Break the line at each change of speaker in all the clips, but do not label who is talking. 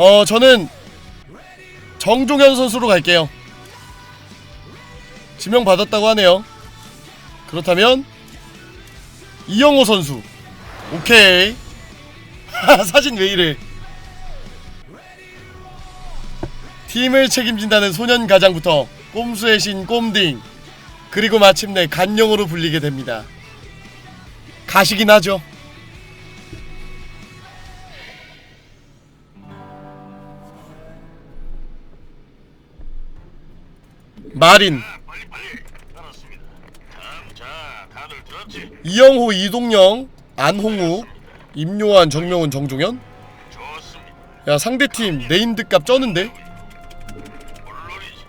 어 저는 정종현 선수로 갈게요. 지명 받았다고 하네요. 그렇다면 이영호 선수. 오케이. 사진 왜 이래? 팀을 책임진다는 소년 가장부터 꼼수의 신 꼼딩 그리고 마침내 간영으로 불리게 됩니다. 가시긴 하죠. 마린,
빨리 빨리. 알았습니다. 다음 자 다들 들었지?
이영호, 이동영, 안홍우, 임요한, 정명훈, 정종현.
좋습니다.
야 상대팀 네임드 값 쩌는데
물론이지.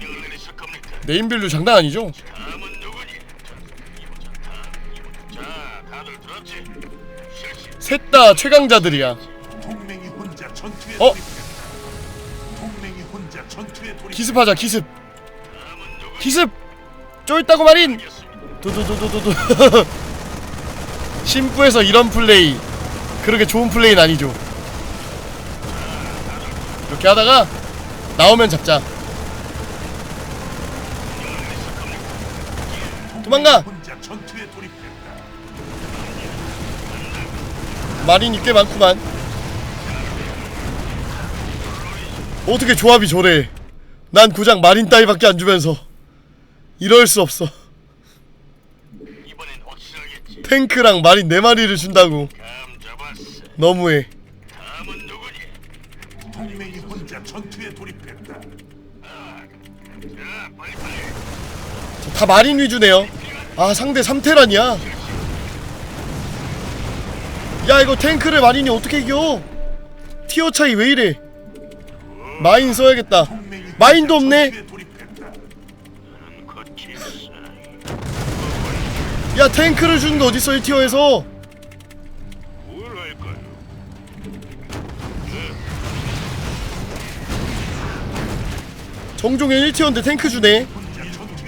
명령을 내리실 겁니까?
네임밸류 장난 아니죠?
다음은 누구니? 자, 이보자. 다음 이보자. 자 다들 들었지? 실시.
셋 다 최강자들이야.
동맹이 혼자 전투에
어?
돌입
기습하자 기습. 기습. 쫄다고.
알겠습니다.
두두두두두두. 심부에서 이런 플레이. 그렇게 좋은 플레이는 아니죠. 이렇게 하다가 나오면 잡자. 도망가. 마린이 꽤 많구만. 어떻게 조합이 저래? 난 고작 마린 따위밖에 안 주면서 이럴 수 없어.
이번엔 확실하겠지.
탱크랑 마린 네 마리를 준다고
감 잡았어.
너무해.
다음은 누구니?
동맹이 혼자 전투에 돌입했다.
자 빨리 빨리.
다 마린 위주네요. 아 상대 3테란이야. 야 이거 탱크를 마린이 어떻게 이겨? 티어 차이 왜 이래? 마인 써야겠다.
혼자
없네. 야 탱크를 주는 게 어딨어 1티어에서?
뭘 할까요?
정종현 1티어인데 탱크 주네.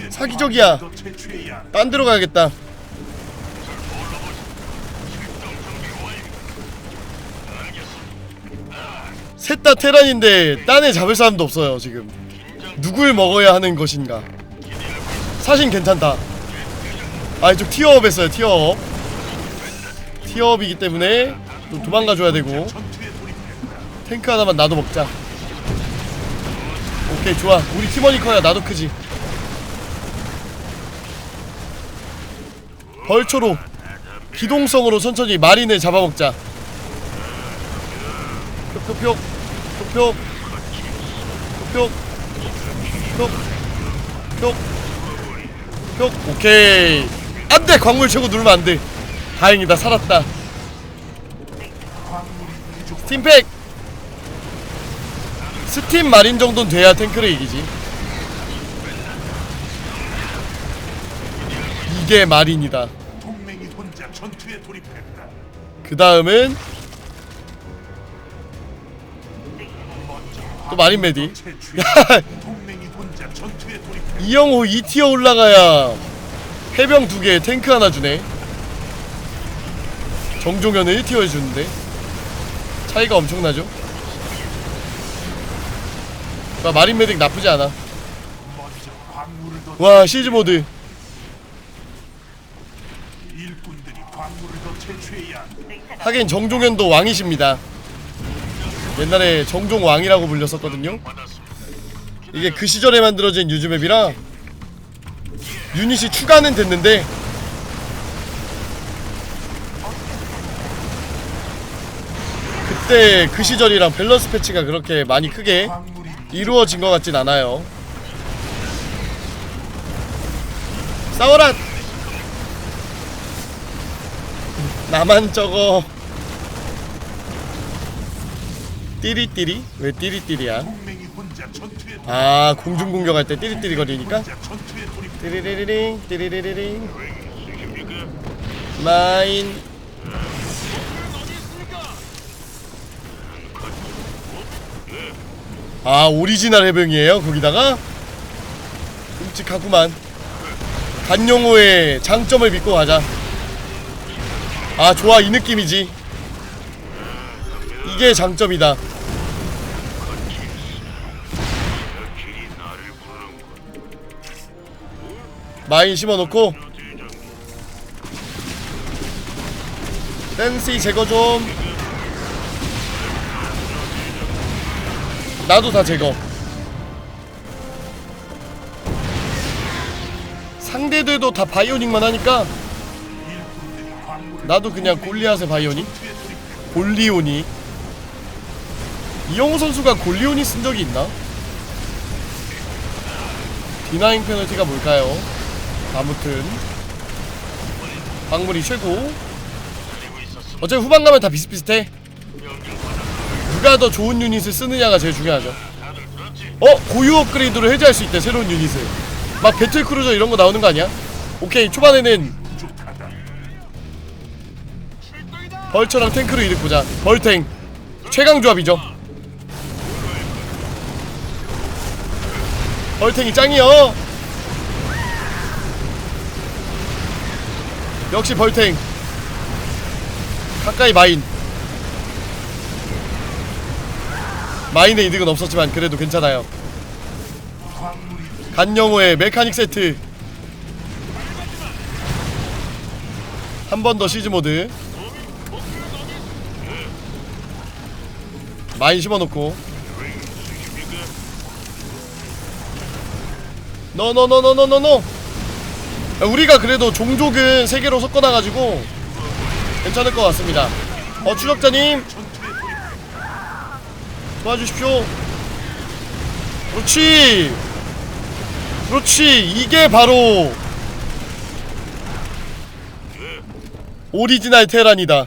사기적이야. 딴 데로 가야겠다. 셋 다 테란인데 딴에 잡을 사람도 없어요 지금. 누굴 먹어야 하는 것인가? 사신 괜찮다. 아 이쪽 티어업 했어요 티어업. 티어업이기 때문에 또 도망가 줘야 되고. 탱크 하나만 나도 먹자. 오케이 좋아 우리 팀원이 커야 나도 크지. 벌초로 기동성으로 천천히 마린을 잡아먹자. 표 표, 표, 표, 표, 표, 오케이. 안 돼 광물 최고 누르면 안 돼. 다행이다 살았다. 스팀팩. 스팀 마린 정도는 돼야 탱크를 이기지. 이게 마린이다. 그 다음은 또 마린 메디. 이영호 2티어 올라가야 해병 두 개, 탱크 하나 주네. 정종현은 1티어 주는데 차이가 엄청나죠? 아, 마린 메딕 나쁘지 않아. 와 시즈 모드. 하긴 정종현도 왕이십니다. 옛날에 정종 왕이라고 불렸었거든요. 이게 그 시절에 만들어진 유즈맵이라 유닛이 추가는 됐는데 그때 그 시절이랑 밸런스 패치가 그렇게 많이 크게 이루어진 것 같진 않아요. 싸워라! 나만 저거 띠리띠리? 왜 띠리띠리야? 아 공중 공격할 때 띠리띠리 거리니까. 띠리리리링 띠리리리링 마인. 아 오리지널 해병이에요 거기다가? 끔찍하구만. 간용호의 장점을 믿고 가자. 아 좋아 이 느낌이지 이게 장점이다. 마인 심어놓고. 댄시 제거 좀 나도 다 제거 상대들도 다 바이오닉만 하니까 나도 그냥 골리앗의 바이오닉. 골리오닉 이영호 선수가 골리오닉 쓴 적이 있나? 디나잉 페널티가 뭘까요? 아무튼 광물이 최고. 어차피 후반 가면 다 비슷비슷해. 누가 더 좋은 유닛을 쓰느냐가 제일 중요하죠? 어? 고유 업그레이드로 해제할 수 있대 새로운 유닛을 막 배틀크루저 이런 거 나오는 거 아니야? 오케이 초반에는. 벌처랑 탱크로 이득 보자 벌탱 최강 조합이죠 벌탱이 짱이요. 역시 벌탱. 가까이 마인. 마인의 이득은 없었지만 그래도 괜찮아요. 간영호의 메카닉 세트. 한 번 더 시즈 모드. 마인 심어놓고 노노노노노노노 우리가 그래도 종족은 세 개로 섞어놔가지고 괜찮을 것 같습니다. 어 추적자님. 도와주십시오. 그렇지. 그렇지. 이게 바로 오리지널 테란이다.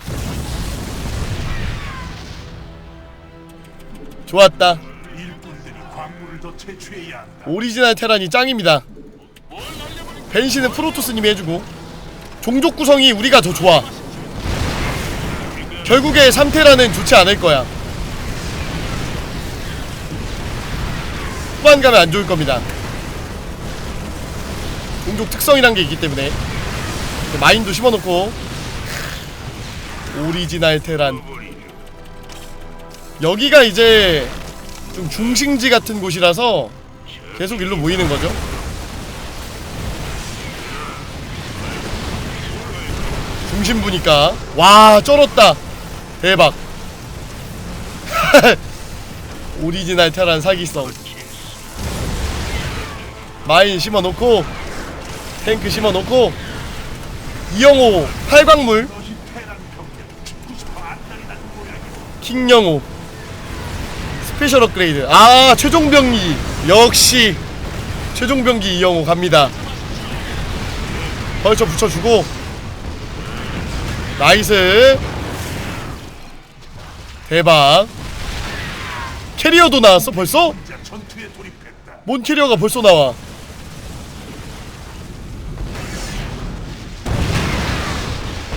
좋았다 오리지널 테란이 짱입니다. 벤시는 프로토스님이 해주고 종족 구성이 우리가 더 좋아. 결국에 3테라는 좋지 않을 거야. 후반 가면 안 좋을 겁니다. 종족 특성이란 게 있기 때문에 마인도 심어놓고 오리지널 테란. 여기가 이제 좀 중심지 같은 곳이라서 계속 일로 모이는 거죠. 중심부니까 와 쩔었다 대박 오리지널 테란 사기성 마인 심어놓고 탱크 심어놓고 이영호 팔광물. 킹영호 스페셜 업그레이드. 아 최종병기. 역시 최종병기 이영호 갑니다. 벌써 붙여주고. 나이스. 대박. 캐리어도 나왔어 벌써? 뭔 캐리어가 벌써 나와?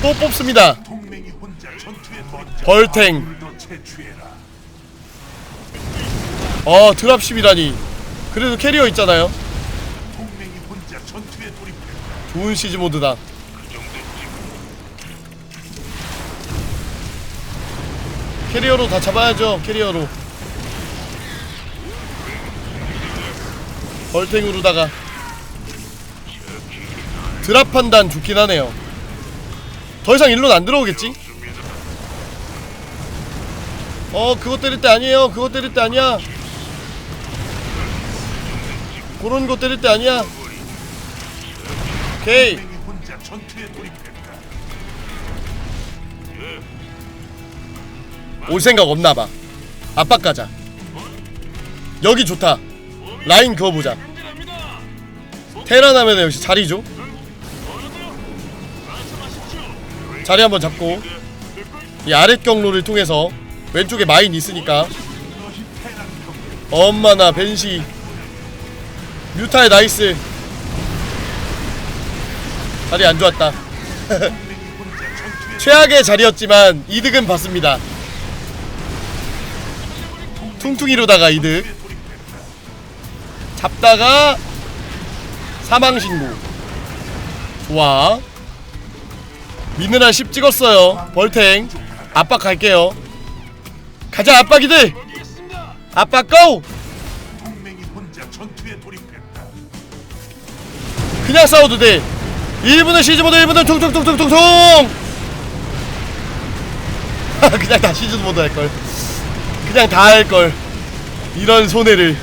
또 뽑습니다. 벌탱. 어 드랍십이라니 그래도 캐리어 있잖아요
동맹이 혼자 전투에 돌입했다.
좋은 시즈 모드다. 캐리어로 다 잡아야죠. 캐리어로. 벌탱으로다가 드랍 판단 좋긴 하네요. 더 이상 일로는 안 들어오겠지? 어 그거 때릴 때 아니에요. 그거 때릴 때 아니야. 그런 거 때릴 때 아니야. 오케이. 올 생각 없나 봐. 압박 가자. 여기 좋다. 라인 그어 보자. 테란 하면 역시 자리죠. 자리 한번 잡고 이 아랫 경로를 통해서 왼쪽에 마인 있으니까 엄마나 벤시 뮤타의 나이스. 자리 안 좋았다. 최악의 자리였지만 이득은 봤습니다. 퉁퉁이로다가 이득. 잡다가 사망 신고. 좋아. 미네랄 10 찍었어요. 벌탱. 압박 갈게요. 가자 압박이들. 압박 고 그냥 싸워도 돼. 1분은 시즈모드 1분은 퉁퉁퉁퉁퉁퉁! 그냥 다 시즈모드 할걸. 그냥 다 할걸. 이런 손해를.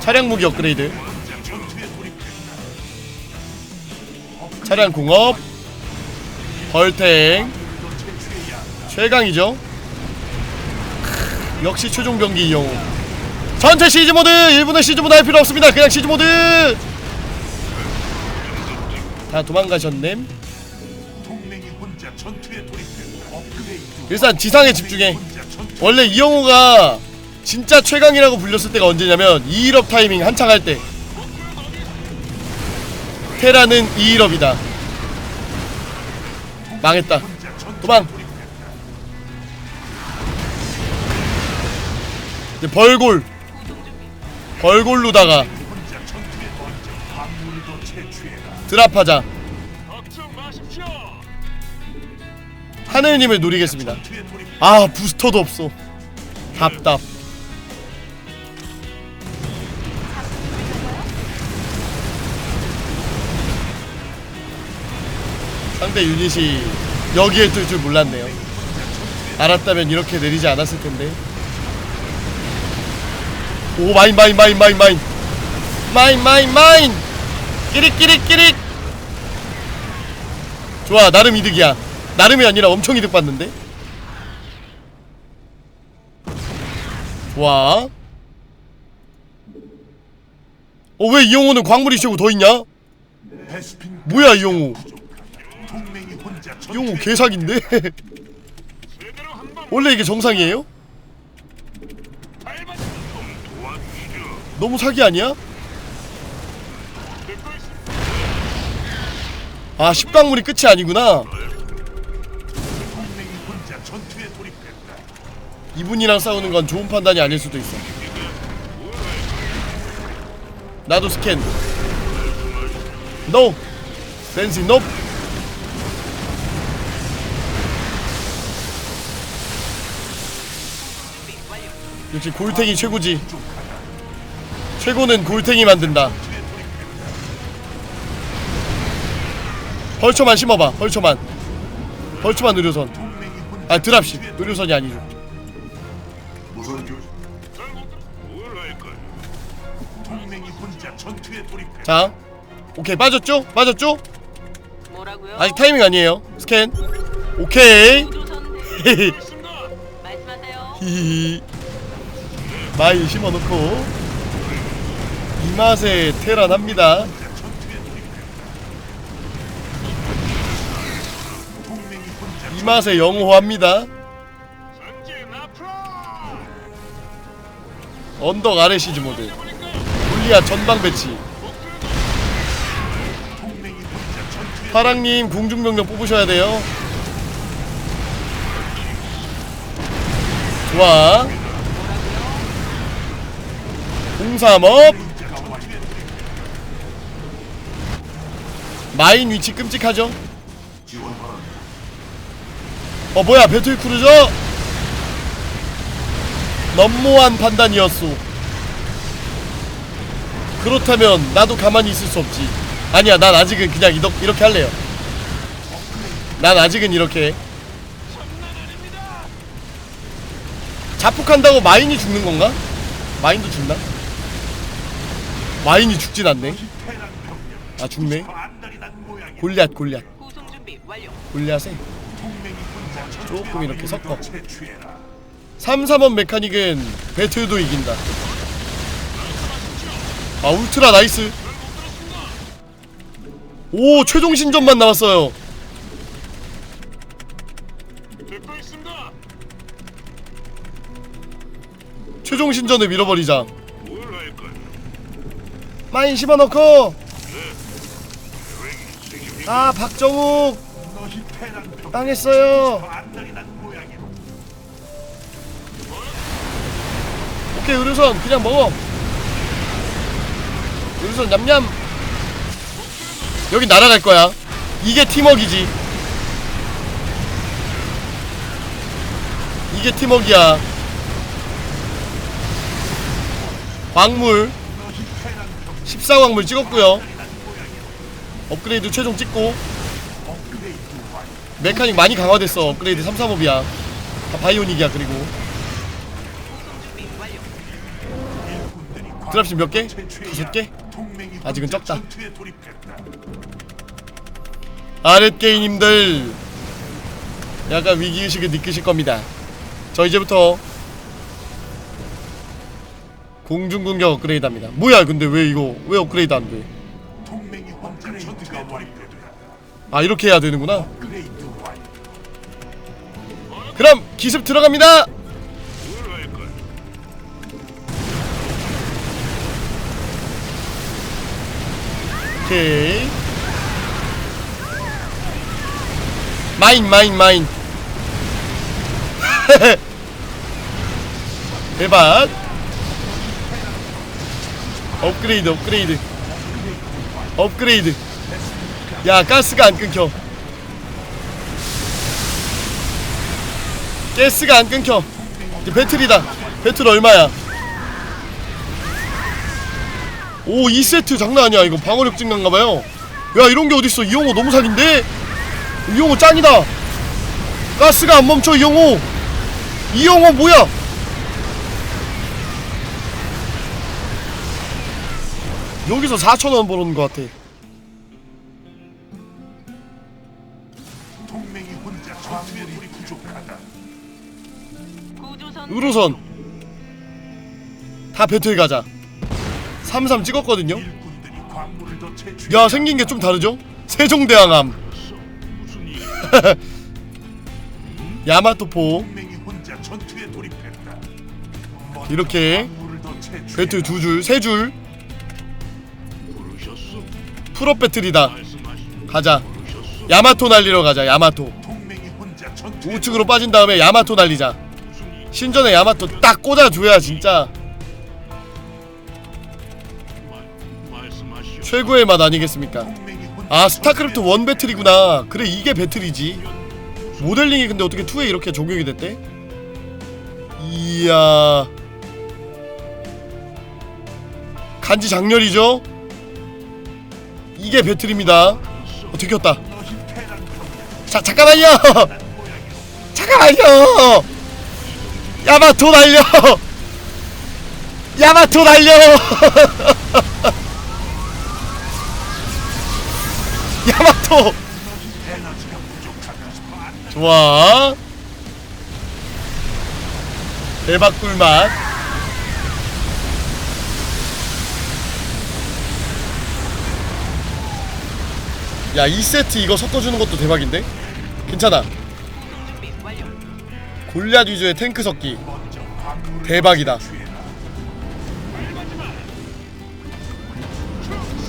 차량 무기 업그레이드. 차량 공업. 벌탱. 최강이죠? 크, 역시 최종 병기 이용호 전체 시즈 모드 1분은 시즈 모드 할 필요 없습니다. 그냥 시즈 모드. 다 도망가셨네.
동맹이 혼자 전투에 돌입했다. 업그레이드.
일단 지상에 집중해. 원래 이영호가 진짜 최강이라고 불렸을 때가 언제냐면 2일업 타이밍 한창 할 때. 테라는 2일업이다. 망했다. 도망 이제 벌골 벌골로다가. 드랍하자. 하늘님을 노리겠습니다. 아 부스터도 없어 답답 상대 유닛이 여기에 뜰 줄 몰랐네요 알았다면 이렇게 내리지 않았을 텐데 오 마인 마인 마인 마인 마인. 마인 마인 마인. 끼릭 좋아 나름 이득이야. 나름이 아니라 엄청 이득 봤는데? 좋아. 어왜 이용호는 광물이 최고 더 있냐? 뭐야 이용호 이용호 개사기인데? 원래 이게 정상이에요? 너무 사기 아니야? 아 10강물이 끝이 아니구나. 이분이랑 싸우는 건 좋은 판단이 아닐 수도 있어. 나도 스캔. NO 센시 NO 역시 골탱이 최고지 최고는 골탱이 만든다. 벌초만 심어봐 벌초만. 벌초만 의료선. 아 드랍십. 의료선이 아니죠.
자
오케이. 빠졌죠? 빠졌죠?
뭐라고요?
아직 타이밍 아니에요. 스캔. 오케이. 히히. 마이 심어놓고 이 맛에 테란합니다.
이
맛에 영호합니다. 언덕 아래 시즈 모드. 골리아 전방 배치. 파랑님 공중병력 뽑으셔야 돼요. 좋아. 공삼업
혼자 전투에 돌입했다.
마인 위치 끔찍하죠? 어 뭐야 배틀 크루저 너무한 판단이었소 그렇다면 나도 가만히 있을 수 없지 아니야 난 아직은 그냥 이덕, 이렇게 할래요 난 아직은 이렇게 자폭한다고 마인이 죽는 건가? 마인도 죽나? 마인이 죽진 않네 아 죽네. 골리앗 골리앗
구송 준비 완료.
골리앗에 조금 이렇게 섞어.
채취해라.
3, 3원 메카닉은 배틀도 이긴다. 아 울트라 나이스. 오 최종 신전만 남았어요.
듣고 있습니다.
최종 신전을 밀어버리자.
뭘?
마인 심어넣고. 아 박정욱 당했어요. 오케이 의료선 그냥 먹어. 의료선 냠냠. 여기 날아갈 거야. 이게 팀워크이지 이게 팀워크야 광물 14광물 찍었고요 업그레이드 최종 찍고 메카닉 많이 강화됐어 업그레이드 3, 3업이야 다 바이오닉이야 그리고. 드랍십 몇 개? 다섯 개? 아직은 적다. 아랫게이님들 약간 위기의식을 느끼실 겁니다 저 이제부터 공중공격 업그레이드 합니다 뭐야 근데 왜 이거 왜 업그레이드 안돼 아 이렇게 해야 되는구나. 그럼 기습 들어갑니다? 오케이. 마인 마인 마인. 대박. 업그레이드 업그레이드. 업그레이드 야 가스가 안 끊겨. 가스가 안 끊겨. 이제 배틀이다. 배틀 얼마야? 오 2세트 장난 아니야. 이거 방어력 증가인가봐요. 야 이런게 어딨어? 이영호 너무 사기인데? 이영호 짱이다. 가스가 안 멈춰 이영호. 이영호 뭐야? 여기서 4천원 벌었는 것 같아 의료선 다 배틀 가자 33 찍었거든요. 야 생긴 게 좀 다르죠?
일?
야마토포. 이렇게. 배틀 두 줄, 세 줄? 풀업 배틀이다. 가자? 야마토 날리러 가자 야마토 우측으로 빠진 다음에 야마토 날리자? 신전에 야마토 딱 꽂아줘야 진짜. 최고의 맛 아니겠습니까? 아 스타크래프트 원 배틀이구나. 그래 이게 배틀이지. 모델링이 근데 어떻게 2에 이렇게 적용이 됐대? 이야. 간지 장렬이죠? 이게 배틀입니다. 어 들켰다. 자 잠깐만요! 잠깐만요 야마토 날려 야마토 날려 야마토. 좋아 대박 꿀맛 야 2세트 이거 섞어주는 것도 대박인데? 괜찮아. 골리앗 위주의 탱크 섞기 대박이다.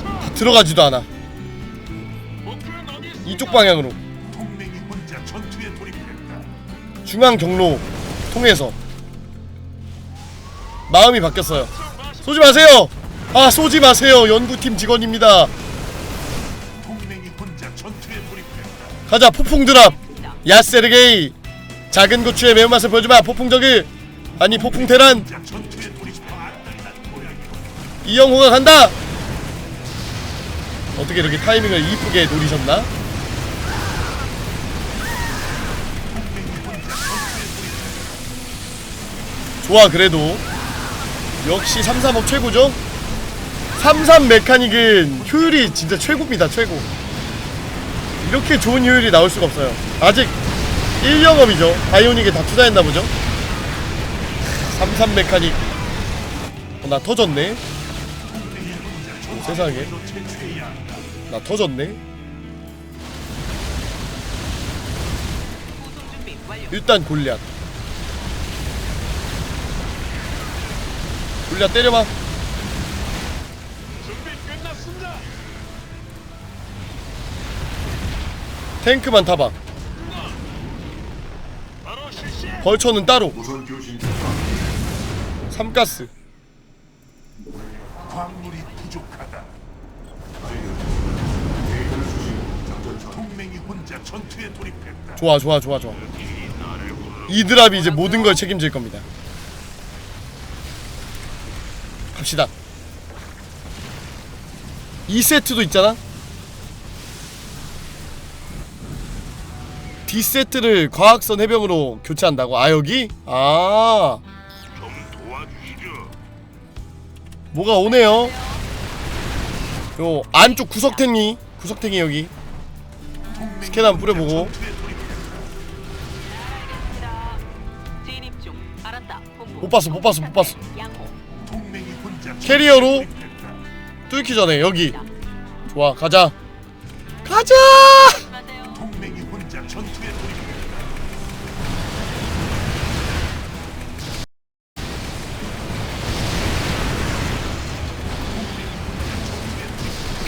다 들어가지도 않아? 이쪽 방향으로. 중앙 경로 통해서 마음이 바뀌었어요 쏘지 마세요 아 쏘지 마세요 연구팀 직원입니다. 가자 폭풍 드랍 야세르게이 작은 고추의 매운맛을 보여주마 폭풍 저그 아니 폭풍.
모양이
이영호가 간다 어떻게 이렇게 타이밍을 이쁘게 노리셨나? 좋아 그래도 역시 335 최고죠? 33 메카닉은 효율이 진짜 최고입니다 최고 이렇게 좋은 효율이 나올 수가 없어요 아직 1영업이죠 바이오닉에 다 투자했나 보죠 33 메카닉 어, 나 터졌네 오, 세상에. 나 터졌네. 일단 골리앗 골리앗 때려봐. 탱크만 타봐. 벌처는 따로. 삼가스.
광물이 부족하다. 전투에 돌입했다.
좋아 좋아 좋아 좋아. 이 드랍이 이제 모든 걸 책임질 겁니다. 갑시다. 2세트도 있잖아 D세트를 과학선 해병으로 교체한다고? 아 여기? 아
좀 도와주시죠.
뭐가 오네요 요 안쪽 구석탱이 구석탱이 여기 스캔 한번 뿌려보고.
전투에 돌입했다.
알겠습니다. 진입 중. 알았다. 본부.
못 봤어, 못 봤어, 못 봤어.
양호.
동맹이 혼자 전투에
캐리어로? 뚫기 전에 여기 좋아 가자 가자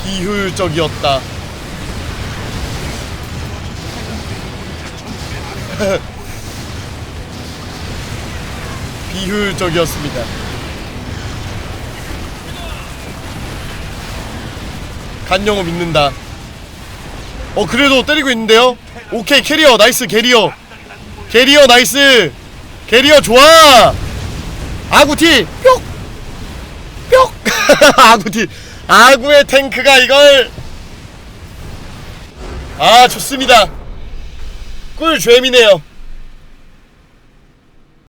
비효율적이었다. 비효율적이었습니다. 간영어 믿는다. 어 그래도 때리고 있는데요? 오케이 캐리어. 나이스 캐리어. 캐리어 나이스. 캐리어 좋아. 아구티 뿅. 뿅! 아구티 아구의 탱크가 이걸. 아 좋습니다. 꿀잼이네요